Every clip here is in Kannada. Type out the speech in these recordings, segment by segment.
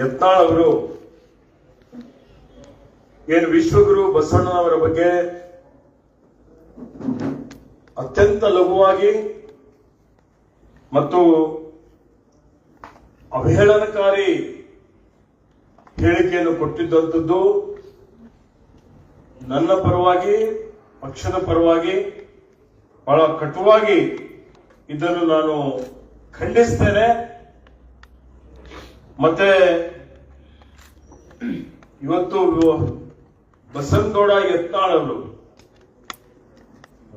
ಯತ್ನಾಳ್ ಅವರು ಏನು ವಿಶ್ವಗುರು ಬಸವಣ್ಣನವರ ಬಗ್ಗೆ ಅತ್ಯಂತ ಲಘುವಾಗಿ ಮತ್ತು ಅವಹೇಳನಕಾರಿ ಹೇಳಿಕೆಯನ್ನು ಕೊಟ್ಟಿದ್ದಂಥದ್ದು ನನ್ನ ಪರವಾಗಿ, ಪಕ್ಷದ ಪರವಾಗಿ ಬಹಳ ಕಟುವಾಗಿ ಇದನ್ನು ನಾನು ಖಂಡಿಸ್ತೇನೆ. ಮತ್ತೆ ಇವತ್ತು ಬಸವನಗೌಡ ಯತ್ನಾಳ್ ಅವರು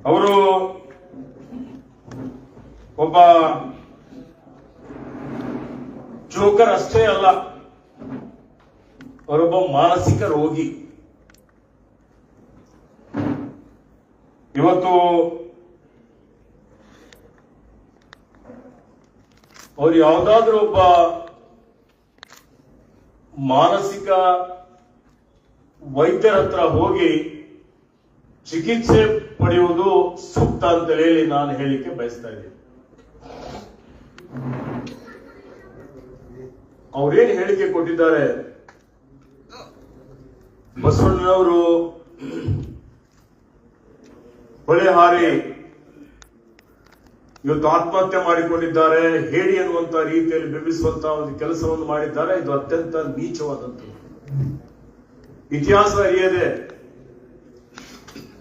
ಅವರು ಒಬ್ಬ ಜೋಕರ್ ಅಷ್ಟೇ ಅಲ್ಲ, ಅವರೊಬ್ಬ ಮಾನಸಿಕ ರೋಗಿ. ಇವತ್ತು ಅವ್ರು ಯಾವುದಾದ್ರೂ ಒಬ್ಬ ಮಾನಸಿಕ ವೈದ್ಯರ ಹತ್ರ ಹೋಗಿ ಚಿಕಿತ್ಸೆ ಪಡೆಯುವುದು ಸೂಕ್ತ ಅಂತ ಹೇಳಿ ನಾನು ಹೇಳಿಕೆ ಬಯಸ್ತಾ ಇದ್ದೀನಿ. ಅವ್ರೇನು ಹೇಳಿಕೆ ಕೊಟ್ಟಿದ್ದಾರೆ? ಬಸವಣ್ಣನವರು ಹೊಳೆ ಹಾರಿ ಇವತ್ತು ಆತ್ಮಹತ್ಯೆ ಮಾಡಿಕೊಂಡಿದ್ದಾರೆ. ಹೇಳಿ ಅನ್ನುವಂತ ರೀತಿಯಲ್ಲಿ ಬಿಂಬಿಸುವಂತ ಒಂದು ಕೆಲಸವನ್ನು ಮಾಡಿದ್ದಾರೆ. ಇದು ಅತ್ಯಂತ ನೀಚವಾದದ್ದು ಇತಿಹಾಸ ಅರಿಯದೆ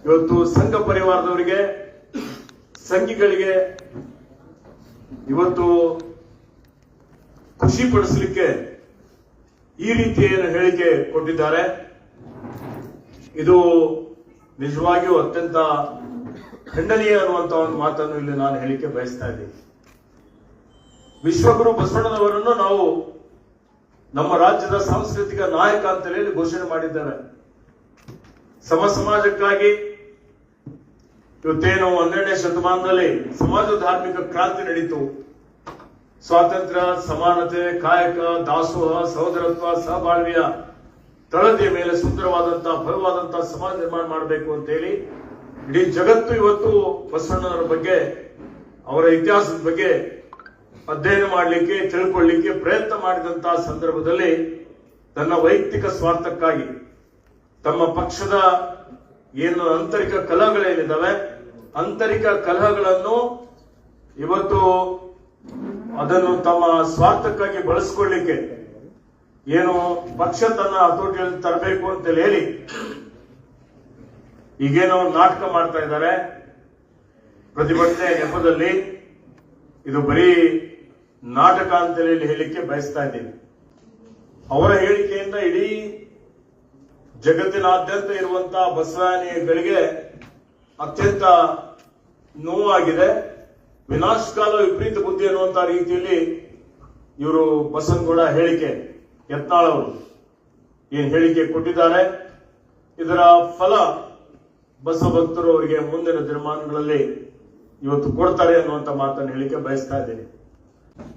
ಇವತ್ತು ಸಂಘ ಪರಿವಾರದವರಿಗೆ, ಸಂಘಿಗಳಿಗೆ ಇವತ್ತು ಖುಷಿ ಪಡಿಸಲಿಕ್ಕೆ ಈ ರೀತಿಯ ಹೇಳಿಕೆ ಕೊಟ್ಟಿದ್ದಾರೆ. ಇದು ನಿಜವಾಗಿಯೂ ಅತ್ಯಂತ ಖಂಡನೀಯ ಅನ್ನುವಂತ ಒಂದು ಮಾತನ್ನು ಇಲ್ಲಿ ನಾನು ಹೇಳಿಕೆ ಬಯಸ್ತಾ ಇದ್ದೀನಿ. ವಿಶ್ವಗುರು ಬಸವಣ್ಣನವರನ್ನು ನಾವು ನಮ್ಮ ರಾಜ್ಯದ ಸಾಂಸ್ಕೃತಿಕ ನಾಯಕ ಅಂತ ಹೇಳಿ ಘೋಷಣೆ ಮಾಡಿದ್ದಾರೆ. ಸಮ ಸಮಾಜಕ್ಕಾಗಿ ಇವತ್ತೇನು ಹನ್ನೆರಡನೇ ಶತಮಾನದಲ್ಲಿ ಸಮಾಜ ಧಾರ್ಮಿಕ ಕ್ರಾಂತಿ ನಡೀತು. ಸ್ವಾತಂತ್ರ್ಯ, ಸಮಾನತೆ, ಕಾಯಕ, ದಾಸೋಹ, ಸಹೋದರತ್ವ, ಸಹಬಾಳ್ವೆಯ ತಳದಿಯ ಮೇಲೆ ಸುಂದರವಾದಂತಹ ಭವ್ಯವಾದಂತಹ ಸಮಾಜ ನಿರ್ಮಾಣ ಮಾಡಬೇಕು ಅಂತ ಹೇಳಿ ಇಡೀ ಜಗತ್ತು ಇವತ್ತು ಬಸವಣ್ಣನವರ ಬಗ್ಗೆ, ಅವರ ಇತಿಹಾಸದ ಬಗ್ಗೆ ಅಧ್ಯಯನ ಮಾಡಲಿಕ್ಕೆ, ತಿಳ್ಕೊಳ್ಳಿಕ್ಕೆ ಪ್ರಯತ್ನ ಮಾಡಿದಂತಹ ಸಂದರ್ಭದಲ್ಲಿ ತನ್ನ ವೈಯಕ್ತಿಕ ಸ್ವಾರ್ಥಕ್ಕಾಗಿ ತಮ್ಮ ಪಕ್ಷದ ಏನು ಆಂತರಿಕ ಕಲಹಗಳೇನಿದ್ದಾವೆ, ಆಂತರಿಕ ಕಲಹಗಳನ್ನು ಇವತ್ತು ಅದನ್ನು ತಮ್ಮ ಸ್ವಾರ್ಥಕ್ಕಾಗಿ ಬಳಸ್ಕೊಳ್ಳಿಕ್ಕೆ ಏನು ಪಕ್ಷ ತನ್ನ ಹತೋಟಿಯಲ್ಲಿ ತರಬೇಕು ಅಂತ ಹೇಳಿ ಈಗೇನೋ ನಾಟಕ ಮಾಡ್ತಾ ಇದ್ದಾರೆ. ಪ್ರತಿಭಟನೆ ನೆಪದಲ್ಲಿ. ಇದು ಬರೀ ನಾಟಕ ಅಂತ ಹೇಳಿ ಹೇಳಿಕ್ಕೆ ಬಯಸ್ತಾ ಇದ್ದೀನಿ. ಅವರ ಹೇಳಿಕೆಯಿಂದ ಇಡೀ ಜಗತ್ತಿನಾದ್ಯಂತ ಇರುವಂತಹ ಬಸವಾನಿಗಳಿಗೆ ಅತ್ಯಂತ ನೋವಾಗಿದೆ. ವಿನಾಶಕಾಲ ವಿಪರೀತ ಬುದ್ಧಿ ಅನ್ನುವಂತ ರೀತಿಯಲ್ಲಿ ಇವರು ಬಸನ್ಗೌಡ ಹೇಳಿಕೆ, ಯತ್ನಾಳ್ ಅವರು ಏನ್ ಹೇಳಿಕೆ ಕೊಟ್ಟಿದ್ದಾರೆ. ಇದರ ಫಲ ಬಸವ ಭಕ್ತರು ಅವರಿಗೆ ಮುಂದಿನ ದಿನಮಾನಗಳಲ್ಲಿ ಇವತ್ತು ಕೊಡ್ತಾರೆ ಅನ್ನುವಂತ ಮಾತನ್ನು ಹೇಳಿಕೆ ಬಯಸ್ತಾ ಇದ್ದೀನಿ.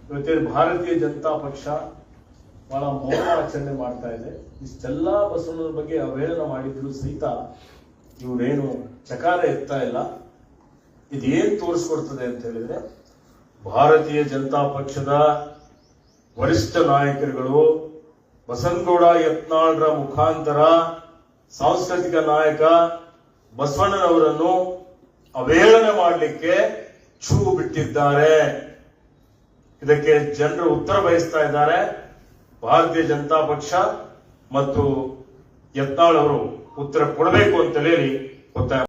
ಇವತ್ತಿನ ಭಾರತೀಯ ಜನತಾ ಪಕ್ಷ ಬಹಳ ಮೌನ ಆಚರಣೆ ಮಾಡ್ತಾ ಇದೆ. ಇಷ್ಟೆಲ್ಲ ಬಸವನದ ಬಗ್ಗೆ ಅವಹೇಳನ ಮಾಡಿದ್ರು ಸಹಿತ ಇವರೇನು ಚಕಾರ ಎತ್ತಾ ಇಲ್ಲ. ಇದೇನ್ ತೋರಿಸ್ಕೊಡ್ತದೆ ಅಂತ ಹೇಳಿದ್ರೆ, ಭಾರತೀಯ ಜನತಾ ಪಕ್ಷದ ವರಿಷ್ಠ ನಾಯಕರುಗಳು ಬಸನಗೌಡ ಯತ್ನಾಳ್ರ ಮುಖಾಂತರ ಸಾಂಸ್ಕೃತಿಕ ನಾಯಕ ಬಸವಣ್ಣನವರನ್ನು ಅವೇಳನೆ ಮಾಡಲಿಕ್ಕೆ ಛೂ ಬಿಟ್ಟಿದ್ದಾರೆ. ಇದಕ್ಕೆ ಜನರು ಉತ್ತರ ಬಯಸ್ತಾ ಇದ್ದಾರೆ. ಭಾರತೀಯ ಜನತಾ ಪಕ್ಷ ಮತ್ತು ಯತ್ನಾಳ್ ಅವರು ಉತ್ತರ ಕೊಡಬೇಕು ಅಂತ ಹೇಳಿ ಒತ್ತಾಯ